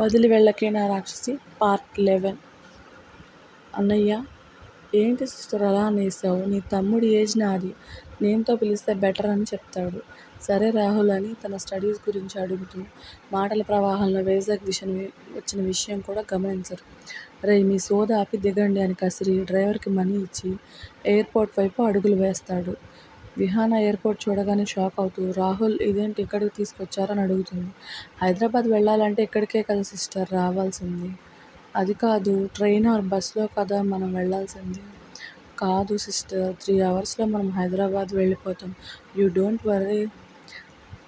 వదిలి వెళ్ళకే నా రాక్షసి పార్ట్ లెవెన్. అన్నయ్య ఏంటి సిస్టర్ అలా అనేసావు నీ తమ్ముడి ఏజ్ నాది. నేమ్తో పిలిస్తే బెటర్ అని చెప్తాడు. సరే రాహుల్ అని తన స్టడీస్ గురించి అడుగుతూ మాటల ప్రవాహంలో వైజాగ్ విషయం వచ్చిన విషయం కూడా గమనించరు. రే మీ సోద ఆపి దిగండి అని కసిరి డ్రైవర్కి మనీ ఇచ్చి ఎయిర్పోర్ట్ వైపు అడుగులు వేస్తాడు. విహాన ఎయిర్పోర్ట్ చూడగానే షాక్ అవుతూ రాహుల్ ఇదేంటి ఇక్కడికి తీసుకొచ్చారని అడుగుతుంది. హైదరాబాద్ వెళ్ళాలంటే ఇక్కడికే కదా సిస్టర్ రావాల్సింది. అది కాదు ట్రైన్ ఆర్ బస్లో కదా మనం వెళ్ళాల్సింది. కాదు సిస్టర్ త్రీ అవర్స్లో మనం హైదరాబాద్ వెళ్ళిపోతాం. You don't worry.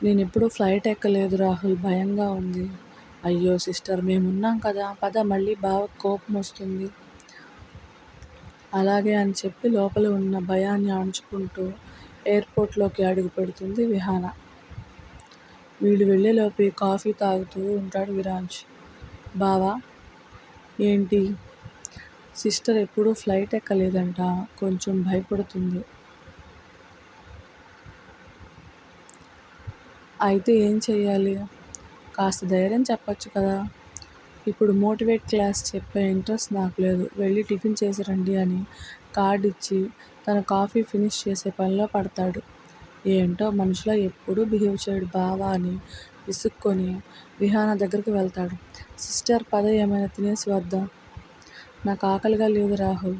నేను ఎప్పుడూ ఫ్లైట్ ఎక్కలేదు రాహుల్ భయంగా ఉంది. అయ్యో సిస్టర్ మేమున్నాం కదా పద మళ్ళీ బాగా కోపం వస్తుంది. అలాగే అని చెప్పి లోపల ఉన్న భయాన్ని అణుచుకుంటూ ఎయిర్పోర్ట్లోకి అడుగు పెడుతుంది విహాన. వీళ్ళు వెళ్ళేలోపు కాఫీ తాగుతూ ఉంటాడు విరాజ్. బావా ఏంటి? సిస్టర్ ఎప్పుడూ ఫ్లైట్ ఎక్కలేదంట కొంచెం భయపడుతుంది. అయితే ఏం చేయాలి కాస్త ధైర్యం చెప్పచ్చు కదా? ఇప్పుడు మోటివేట్ క్లాస్ చెప్పే ఇంట్రెస్ట్ నాకు లేదు. వెళ్ళి టిఫిన్ చేసి రండి అని కార్డు ఇచ్చి తన కాఫీ ఫినిష్ చేసే పనిలో పడతాడు. ఏంటో మనిషిలో ఎప్పుడూ బిహేవ్ చేయడు బావా అని విసుక్కొని విహాన దగ్గరికి వెళ్తాడు. సిస్టర్ పద ఏమైనా తినేసి వద్దాం. నాకు ఆకలిగా లేదు రాహుల్.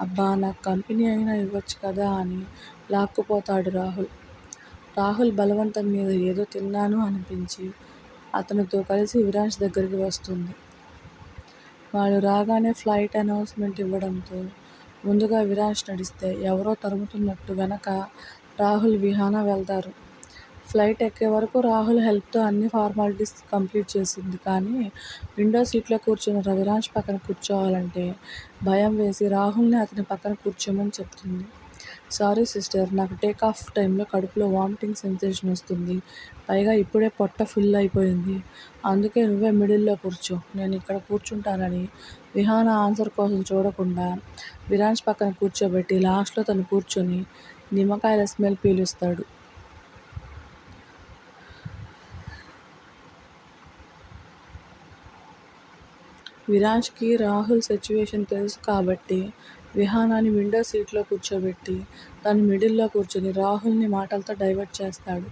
అబ్బా నాకు కంపెనీ అయినా ఇవ్వచ్చు కదా అని లాక్కుపోతాడు రాహుల్. రాహుల్ బలవంతం మీద ఏదో తిన్నాను అనిపించి అతనితో కలిసి విరాజ్ దగ్గరికి వస్తుంది. వాళ్ళు రాగానే ఫ్లైట్ అనౌన్స్మెంట్ ఇవ్వడంతో ముందుగా విరాజ్ నడిస్తే ఎవరో తరుముతున్నట్టు వెనక రాహుల్ విహాన వెళ్తారు. ఫ్లైట్ ఎక్కే వరకు రాహుల్ హెల్ప్తో అన్ని ఫార్మాలిటీస్ కంప్లీట్ చేసింది. కానీ విండో సీట్లో కూర్చున్న రవిరాజ్ పక్కన కూర్చోవాలంటే భయం వేసి రాహుల్ని అతని పక్కన కూర్చోమని చెప్తుంది. సారీ సిస్టర్ నాకు టేక్ ఆఫ్ టైంలో కడుపులో వామిటింగ్ సెన్సేషన్ వస్తుంది. పైగా ఇప్పుడే పొట్ట ఫుల్ అయిపోయింది. అందుకే నువ్వే మిడిల్లో కూర్చో. నేను ఇక్కడ కూర్చుంటానని విహాన ఆన్సర్ కోసం చూడకుండా విరాజ్ పక్కన కూర్చోబెట్టి లాస్ట్లో తను కూర్చొని నిమ్మకాయల స్మెల్ పీలుస్తాడు. విరాజ్కి రాహుల్ సిచ్యువేషన్ తెలుసు కాబట్టి విహానాన్ని విండో సీట్లో కూర్చోబెట్టి తను మిడిల్లో కూర్చొని రాహుల్ని మాటలతో డైవర్ట్ చేస్తాడు.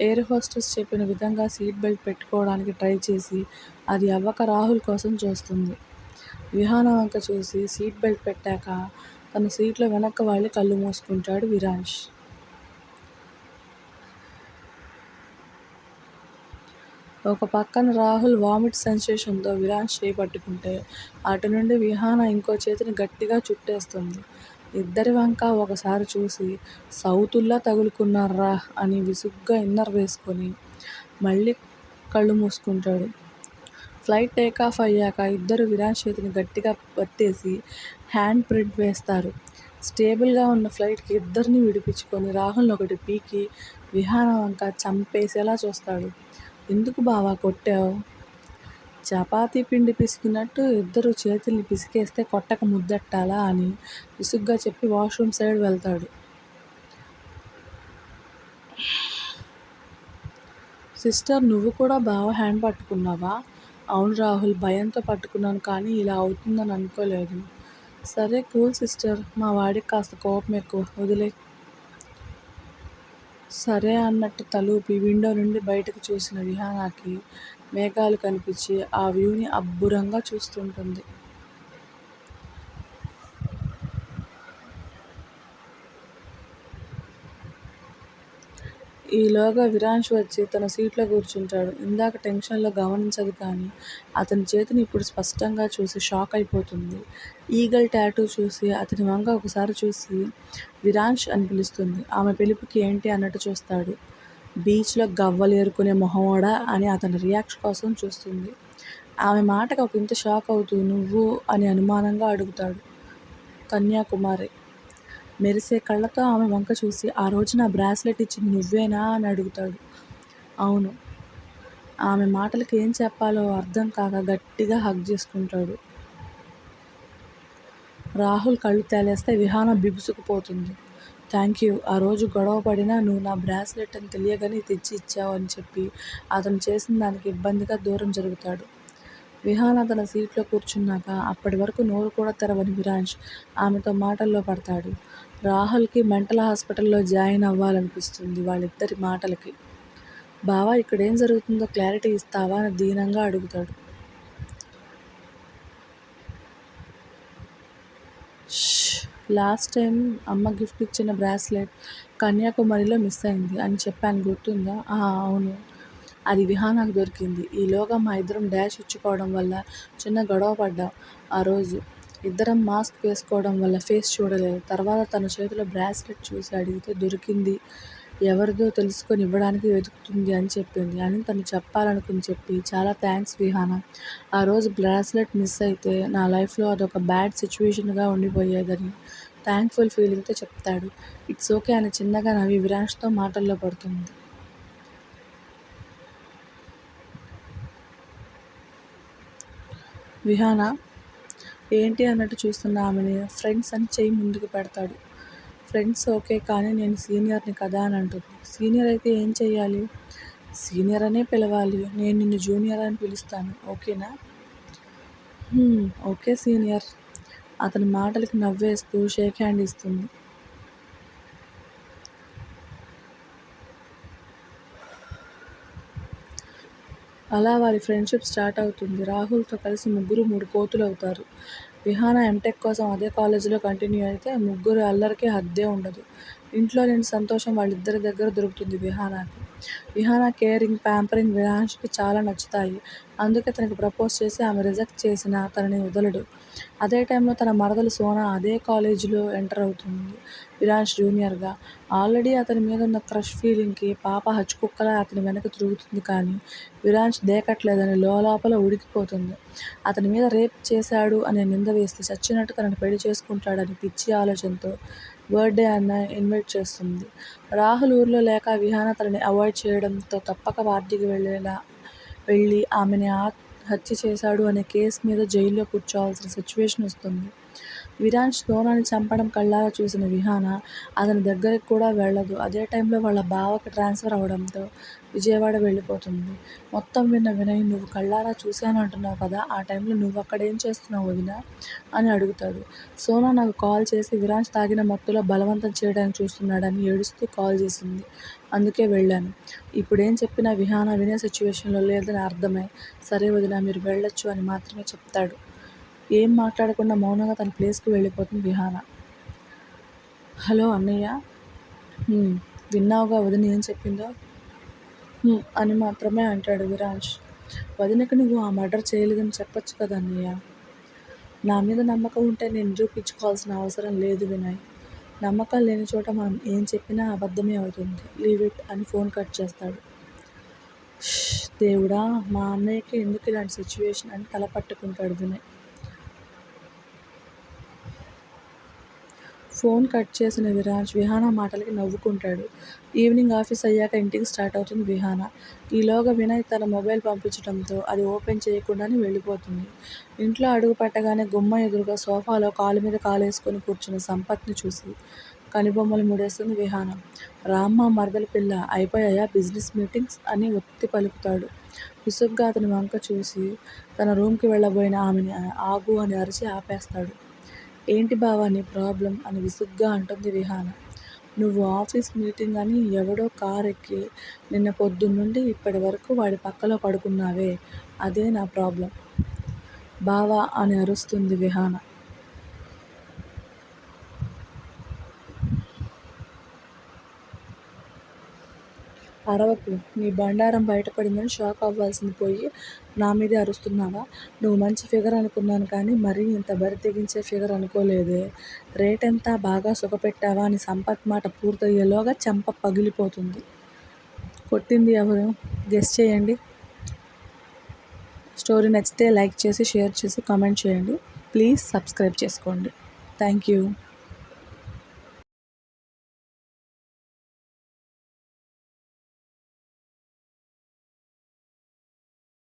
ఎయిర్ హోస్టెస్ చెప్పిన విధంగా సీట్ బెల్ట్ పెట్టుకోవడానికి ట్రై చేసి అది అవ్వక రాహుల్ కోసం చూస్తుంది. విహాన వంక చూసి సీట్ బెల్ట్ పెట్టాక తన సీట్లో వెనక్కి వాళ్ళు కళ్ళు మూసుకుంటాడు విరాంష్. ఒక పక్కన రాహుల్ వామిట్ సెన్సేషన్తో విరాంష్ చేపట్టుకుంటే అటు నుండి విహాన ఇంకో చేతిని గట్టిగా చుట్టేస్తుంది. ఇద్దరి వంక ఒకసారి చూసి సౌతుల్లా తగులుకున్నారా అని విసుగ్గా ఇన్నర్ వేసుకొని మళ్ళీ కళ్ళు మూసుకుంటాడు. ఫ్లైట్ టేకాఫ్ అయ్యాక ఇద్దరు విరాన్ చేతిని గట్టిగా పట్టేసి హ్యాండ్ ప్రింట్ వేస్తారు. స్టేబుల్గా ఉన్న ఫ్లైట్కి ఇద్దరిని విడిపించుకొని రాహుల్ ఒకటి పీకి విహాన వంక చంపేసేలా చూస్తాడు. ఎందుకు బావా కొట్టావు? చపాతీ పిండి పిసికినట్టు ఇద్దరు చేతుల్ని పిసికేస్తే కొట్టక ముద్దెట్టాలా అని విసుగ్గా చెప్పి వాష్రూమ్ సైడ్ వెళ్తాడు. సిస్టర్ నువ్వు కూడా బావ హ్యాండ్ పట్టుకున్నావా? అవును రాహుల్ భయంతో పట్టుకున్నాను కానీ ఇలా అవుతుందని అనుకోలేదు. సరే కూల్ సిస్టర్ మా వాడికి కాస్త కోపం ఎక్కువ. వదిలే. సరే అన్నట్టు తలూపి విండో నుండి బయటకు చూసిన విహానాకి మేఘాలు కనిపించి ఆ వ్యూని అబ్బురంగా చూస్తుంటుంది. ఈలోగా విరాంష్ వచ్చి తన సీట్లో కూర్చుంటాడు. ఇందాక టెన్షన్లో గమనించదు కానీ అతని చేతిని ఇప్పుడు స్పష్టంగా చూసి షాక్ అయిపోతుంది. ఈగల్ టాటూ చూసి అతని వంక ఒకసారి చూసి విరాంష్ అని పిలుస్తుంది. ఆమె పిలుపుకి ఏంటి అన్నట్టు చూస్తాడు. బీచ్లో గవ్వలు ఏరుకునే మొహమోడా అని అతని రియాక్షన్ కోసం చూస్తుంది. ఆమె మాటకు ఒక ఇంత షాక్ అవుతూ నువ్వు అని అనుమానంగా అడుగుతాడు కన్యాకుమారి. మెరిసే కళ్ళతో ఆమె వంక చూసి ఆ రోజు నా బ్రాస్లెట్ ఇచ్చింది నువ్వేనా? అని అడుగుతాడు. అవును. ఆమె మాటలకు ఏం చెప్పాలో అర్థం కాక గట్టిగా హగ్ చేసుకుంటాడు. రాహుల్ కళ్ళు తేలేస్తే విహాన బిగుసుకుపోతుంది. Thank you. ఆ రోజు గొడవ పడినా నువ్వు నా బ్రాస్లెట్ అని తెలియగానే తెచ్చి ఇచ్చావు అని చెప్పి అతను చేసిన దానికి ఇబ్బందిగా దూరం జరుగుతాడు. విహాన తన సీట్లో కూర్చున్నాక అప్పటి వరకు నోరు కూడా తెరవని విరాజ్ ఆమెతో మాటల్లో పడతాడు. రాహుల్కి మెంటల్ హాస్పిటల్లో జాయిన్ అవ్వాలనిపిస్తుంది వాళ్ళిద్దరి మాటలకి. బావా ఇక్కడేం జరుగుతుందో క్లారిటీ ఇస్తావా? అని దీనంగా అడుగుతాడు. లాస్ట్ టైం అమ్మ గిఫ్ట్ ఇచ్చిన బ్రాస్లెట్ కన్యాకుమారిలో మిస్ అయింది అని చెప్పాను గుర్తుందా? అవును. అది విహానాకు దొరికింది. ఈలోగా మా ఇద్దరం డాష్ ఇచ్చుకోవడం వల్ల చిన్న గొడవ పడ్డాం ఆ రోజు. ఇద్దరం మాస్క్ వేసుకోవడం వల్ల ఫేస్ చూడలేదు. తర్వాత తన చేతిలో బ్రాస్లెట్ చూసి అడిగితే దొరికింది. ఎవరిదో తెలుసుకొని ఇవ్వడానికి వెతుకుతుంది అని చెప్పింది. అని తను చెప్పాలనుకుని చెప్పి చాలా థ్యాంక్స్ విహాన ఆ రోజు బ్రాస్లెట్ మిస్ అయితే నా లైఫ్లో అదొక బ్యాడ్ సిచ్యువేషన్గా ఉండిపోయేదని థ్యాంక్ఫుల్ ఫీలింగ్తో చెప్తాడు. ఇట్స్ ఓకే అని చిన్నగా నవ్వి విరాష్తో మాటల్లో పడుతుంది. విహాన ఏంటి అన్నట్టు చూస్తున్న ఆమెని. ఫ్రెండ్స్ అని చెయ్యి ముందుకు పెడతాడు. ఫ్రెండ్స్ ఓకే కానీ నేను సీనియర్ని కదా అని అంటుంది. సీనియర్ అయితే ఏం చెయ్యాలి? సీనియర్ అనే పిలవాలి. నేను నిన్ను జూనియర్ అని పిలుస్తాను. ఓకేనా? Okay senior. అతని మాటలకి నవ్వేస్తూ షేక్ హ్యాండ్ ఇస్తుంది. అలా వారి ఫ్రెండ్షిప్ స్టార్ట్ అవుతుంది. రాహుల్తో కలిసి ముగ్గురు మూడు కోతులు అవుతారు విహాన ఎంటెక్ కోసం అదే కాలేజీలో కంటిన్యూ అయితే ముగ్గురు అల్లరికి హద్దే ఉండదు. ఇంట్లో లేని సంతోషం వాళ్ళిద్దరి దగ్గర దొరుకుతుంది విహానాకి విహాన కేరింగ్ ప్యాంపరింగ్ విహాన్ష్కి చాలా నచ్చుతాయి. అందుకే తనకి ప్రపోజ్ చేసి ఆమె రిజెక్ట్ చేసిన తనని వదలడు. అదే టైంలో తన మరదలు సోనా అదే కాలేజీలో ఎంటర్ అవుతుంది. విరాజ్ జూనియర్గా. ఆల్రెడీ అతని మీద ఉన్న క్రష్ ఫీలింగ్కి పాప హచ్చుకుక్కలా అతని వెనక తిరుగుతుంది కానీ విరాజ్ దేకట్లేదని లోపల ఉడికిపోతుంది. అతని మీద రేప్ చేశాడు అనే నింద వేస్తే చచ్చినట్టు తనను పెళ్ళి చేసుకుంటాడని పిచ్చి ఆలోచనతో బర్త్డే అన్న ఇన్వైట్ చేస్తుంది. రాహుల్ ఊర్లో లేక విహాన తనని అవాయిడ్ చేయడంతో తప్పక పార్టీకి వెళ్ళేలా వెళ్ళి ఆమెని హత్య చేశాడు అనే కేసు మీద జైల్లో కూర్చోవాల్సిన సిచ్యువేషన్ వస్తుంది. విరాన్ సోనాని చంపడం కళ్ళారా చూసిన విహాన అతని దగ్గరికి కూడా వెళ్ళదు. అదే టైంలో వాళ్ళ బావకి ట్రాన్స్ఫర్ అవడంతో విజయవాడ వెళ్ళిపోతుంది. మొత్తం విన్న వినయ్ నువ్వు కళ్ళారా చూశాను అంటున్నావు కదా ఆ టైంలో నువ్వు అక్కడ ఏం చేస్తున్నావు వదిన అని అడుగుతాడు. సోనా నాకు కాల్ చేసి విరాంష్ తాగిన మత్తులో బలవంతం చేయడానికి చూస్తున్నాడని ఏడుస్తూ కాల్ చేసింది. అందుకే వెళ్ళాను. ఇప్పుడేం చెప్పినా విహాన వినే సిచ్యువేషన్లో లేదని అర్థమై సరే వదిన మీరు వెళ్ళొచ్చు అని మాత్రమే చెప్తాడు. ఏం మాట్లాడకుండా మౌనంగా తన ప్లేస్కి వెళ్ళిపోతుంది విహాన. హలో అన్నయ్య. విన్నావుగా వదిన ఏం చెప్పిందో? అని మాత్రమే అంటాడు విరాజ్. వదినకి నువ్వు ఆ మర్డర్ చేయలేదని చెప్పొచ్చు కదా అన్నయ్య. నా మీద నమ్మకం ఉంటే నేను చూపించుకోవాల్సిన అవసరం లేదు వినయ్. నమ్మకం లేని చోట మనం ఏం చెప్పినా అబద్ధమే అవుతుంది. లీవ్ ఇట్ అని ఫోన్ కట్ చేస్తాడు. దేవుడా మా అన్నయ్యకి ఎందుకు ఇలాంటి సిచ్యువేషన్ అని తల పట్టుకుంటాడు వినయ్. ఫోన్ కట్ చేసిన విరాజ్ విహాన మాటలకి నవ్వుకుంటాడు. ఈవినింగ్ ఆఫీస్ అయ్యాక ఇంటికి స్టార్ట్ అవుతుంది విహాన. ఈలోగా వినయ్ తన మొబైల్ పంపించడంతో అది ఓపెన్ చేయకుండానే వెళ్ళిపోతుంది. ఇంట్లో అడుగు పట్టగానే గుమ్మ ఎదురుగా సోఫాలో కాలు మీద కాలేసుకొని కూర్చున్న సంపత్ని చూసి కనిబొమ్మలు ముడేస్తుంది విహాన. రామ్మ మరదల పిల్ల అయిపోయాయా బిజినెస్ మీటింగ్స్ అని ఒత్తి పలుకుతాడు. విసుగ్గా అతని వంక చూసి తన రూమ్కి వెళ్ళబోయిన ఆమెని ఆగు అని అరిచి ఆపేస్తాడు. ఏంటి బావా నీ ప్రాబ్లం అని విసుగ్గా అంటుంది విహాన నువ్వు ఆఫీస్ మీటింగ్ అని ఎవడో కార్ ఎక్కి నిన్న పొద్దున్నుండి ఇప్పటి వరకు వాడి పక్కలో పడుకున్నావే అదే నా ప్రాబ్లం. బావా అని అరుస్తుంది విహాన అరవకు. నీ బండారం బయటపడిందని షాక్ అవ్వాల్సింది పోయి నా మీదే అరుస్తున్నావా? నువ్వు మంచి ఫిగర్ అనుకున్నాను కానీ మరీ ఇంత బరి తెగించే ఫిగర్ అనుకోలేదే. రేట్ ఎంత బాగా సుఖపెట్టావా అని సంపత్ మాట పూర్తయ్యేలోగా చెంప పగిలిపోతుంది. కొట్టింది ఎవరు? గెస్ చేయండి. స్టోరీ నచ్చితే లైక్ చేసి షేర్ చేసి కామెంట్ చేయండి. ప్లీజ్ సబ్స్క్రైబ్ చేసుకోండి. Thank you.